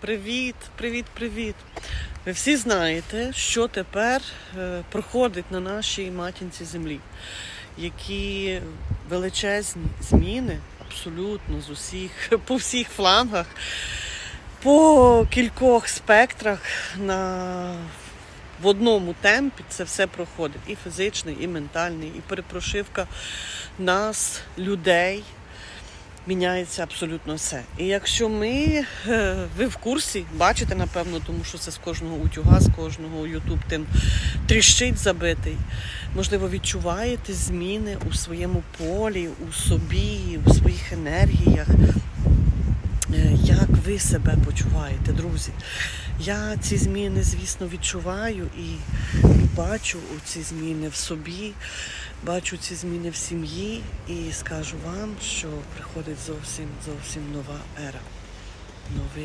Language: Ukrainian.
Привіт, привіт, привіт. Ви всі знаєте, що тепер е, проходить на нашій матінці землі, які величезні зміни абсолютно з усіх, по всіх флангах, по кількох спектрах на в одному темпі це все проходить. І фізичний, і ментальний, і перепрошивка нас, людей міняється абсолютно все. І якщо ми, е, ви в курсі, бачите, напевно, тому що це з кожного утюга, з кожного Ютуб тим тріщить забитий. Можливо, відчуваєте зміни у своєму полі, у собі, у своїх енергіях. Ви себе почуваєте, друзі? Я ці зміни, звісно, відчуваю і бачу ці зміни в собі, бачу ці зміни в сім'ї і скажу вам, що приходить зовсім зовсім нова ера. Новий